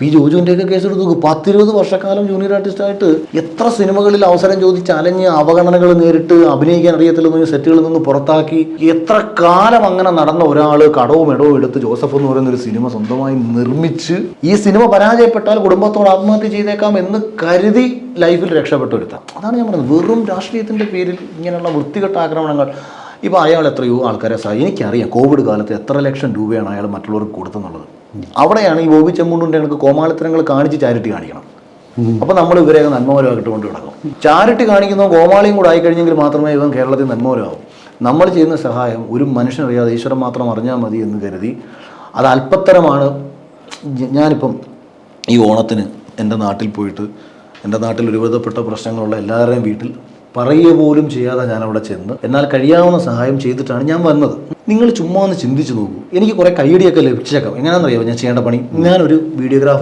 P ജോജുവിന്റെയൊക്കെ കേസെടുത്ത് നോക്ക്. പത്തിരുപത് വർഷക്കാലം ജൂനിയർ ആർട്ടിസ്റ്റായിട്ട് എത്ര സിനിമകളിൽ അവസരം ചോദിച്ച് അലഞ്ഞ് അവഗണനകൾ നേരിട്ട് അഭിനയിക്കാൻ അറിയത്തില്ലെന്ന് സെറ്റുകളിൽ നിന്ന് പുറത്താക്കി. എത്ര കാലം അങ്ങനെ നടന്ന ഒരാൾ കടവും ഇടവും എടുത്ത് ജോസഫ് എന്ന് പറയുന്ന ഒരു സിനിമ സ്വന്തമായി നിർമ്മിച്ച് ഈ സിനിമ പരാജയപ്പെട്ടാൽ കുടുംബത്തോട് ആത്മഹത്യ ചെയ്തേക്കാം എന്ന് കരുതി ലൈഫിൽ രക്ഷപ്പെട്ടു വരുത്താം അതാണ് ഞാൻ പറയുന്നത് വെറും രാഷ്ട്രീയത്തിന്റെ പേരിൽ ഇങ്ങനെയുള്ള വൃത്തികെട്ട ആക്രമണങ്ങൾ. ഇപ്പോൾ അയാൾ എത്രയോ ആൾക്കാരെ സഹായിക്കും എനിക്കറിയാം കോവിഡ് കാലത്ത് എത്ര ലക്ഷം രൂപയാണ് അയാൾ മറ്റുള്ളവർക്ക് കൊടുത്തെന്നുള്ളത് അവിടെയാണ് ഈ ബോബി ചെമ്മുണ്ടിന്റെ കണക്ക് കോമാളിത്തരങ്ങൾ കാണിച്ച് ചാരിറ്റി കാണിക്കണം. അപ്പോൾ നമ്മൾ ഇവരെ നന്മമരമായിട്ട് കൊണ്ട് നടക്കും ചാരിറ്റി കാണിക്കുന്ന കോമാളിയും കൂടെ ആയിക്കഴിഞ്ഞെങ്കിൽ മാത്രമേ ഇവൻ കേരളത്തിൽ നന്മമരമാവും നമ്മൾ ചെയ്യുന്ന സഹായം ഒരു മനുഷ്യനറിയാതെ ഈശ്വരൻ മാത്രം അറിഞ്ഞാൽ മതി എന്ന് കരുതി അത് അല്പത്തരമാണ്. ഞാനിപ്പം ഈ ഓണത്തിന് എന്റെ നാട്ടിൽ പോയിട്ട് എന്റെ നാട്ടിൽ ഒരുവിധപ്പെട്ട പ്രശ്നങ്ങളുള്ള എല്ലാവരുടെയും വീട്ടിൽ പറയുക പോലും ചെയ്യാതെ ഞാൻ അവിടെ ചെന്ന് എന്നാൽ കഴിയാവുന്ന സഹായം ചെയ്തിട്ടാണ് ഞാൻ വന്നത്. നിങ്ങൾ ചുമ്മാ ഒന്ന് ചിന്തിച്ചു നോക്കൂ. എനിക്ക് കുറേ കൈയടിയൊക്കെ ലഭിച്ചേക്കാം. എങ്ങനെയാണെന്നറിയാമോ ഞാൻ ചെയ്യേണ്ട പണി. ഞാനൊരു വീഡിയോഗ്രാഫർ